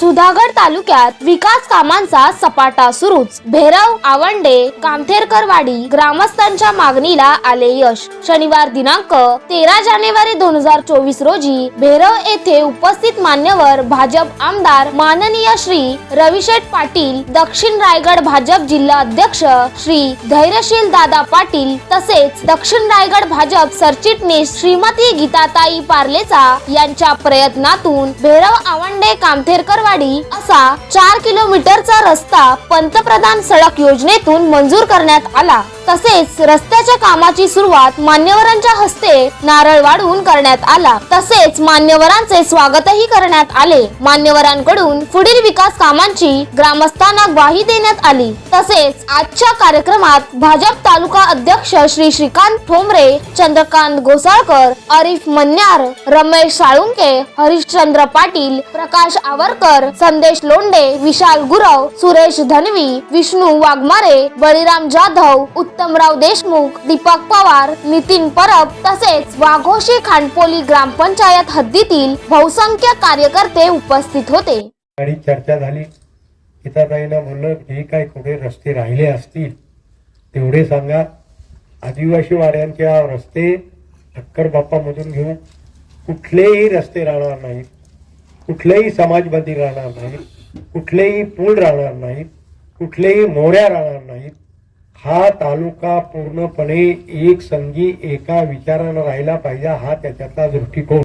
सुधागड तालुक्यात विकास कामांचा सपाटा सुरूच. भेरव आवंडे कामथेरकरवाडी ग्रामस्थांच्या मागणीला आले यश. शनिवार दिनांक तेरा जानेवारी दोन हजार चोवीस रोजी भेरव येथे उपस्थित मान्यवर भाजप आमदार माननीय श्री रविशेठ पाटील दक्षिण रायगड भाजप जिल्हा अध्यक्ष श्री धैर्यशील दादा पाटील तसेच दक्षिण रायगड भाजप सरचिटणीस श्रीमती गीताताई पार्लेचा यांच्या प्रयत्नातून भेरव आवंडे कामथेरकर कामथेरकरवाडी असा चार किलोमीटरचा रस्ता पंतप्रधान सडक योजनेतून मंजूर करण्यात आला. तसेच रस्त्याच्या कामाची सुरुवात मान्यवरांच्या हस्ते नारळ वाढवून करण्यात आला. तसेच मान्यवरांचे स्वागतही करण्यात आले. मान्यवरांकडून पुढील विकास कामांची ग्रामस्थांना ग्वाही देण्यात आली. तसेच आजच्या कार्यक्रमात भाजप तालुका अध्यक्ष श्री श्रीकांत ठोंबरे चंद्रकांत गोसाळकर अरिफ मन्यार रमेश साळुंके हरिश्चंद्र पाटील प्रकाश आवरकर संदेश सुरेश लोंडे विशाल गुरव सुरेश धनवी विष्णू वाघमारे बळीराम जाधव उत्तमराव देशमुख दीपक पवार नितीन परब तसेच वाघोशी खांडपोली ग्रामपंचायत हद्दीतील बहुसंख्य कार्यकर्ते उपस्थित होते. आणि चर्चा झाली. गीताताईनं म्हणलं जे काय कुठे रस्ते राहिले असतील तेवढे सांगा. आदिवासी वाड्यांच्या रस्ते ठक्कर बाप्पामधून घेऊ कुठलेही रस्ते राहणार नाहीत. कुठलेही समाजवादी राहणार नाहीत कुठलेही पूल राहणार नाहीत कुठलेही मोऱ्या राहणार नाहीत हा तालुका पूर्णपणे एक संगी एका विचारानं राहिला पाहिजे हा त्याच्यातला दृष्टिकोन.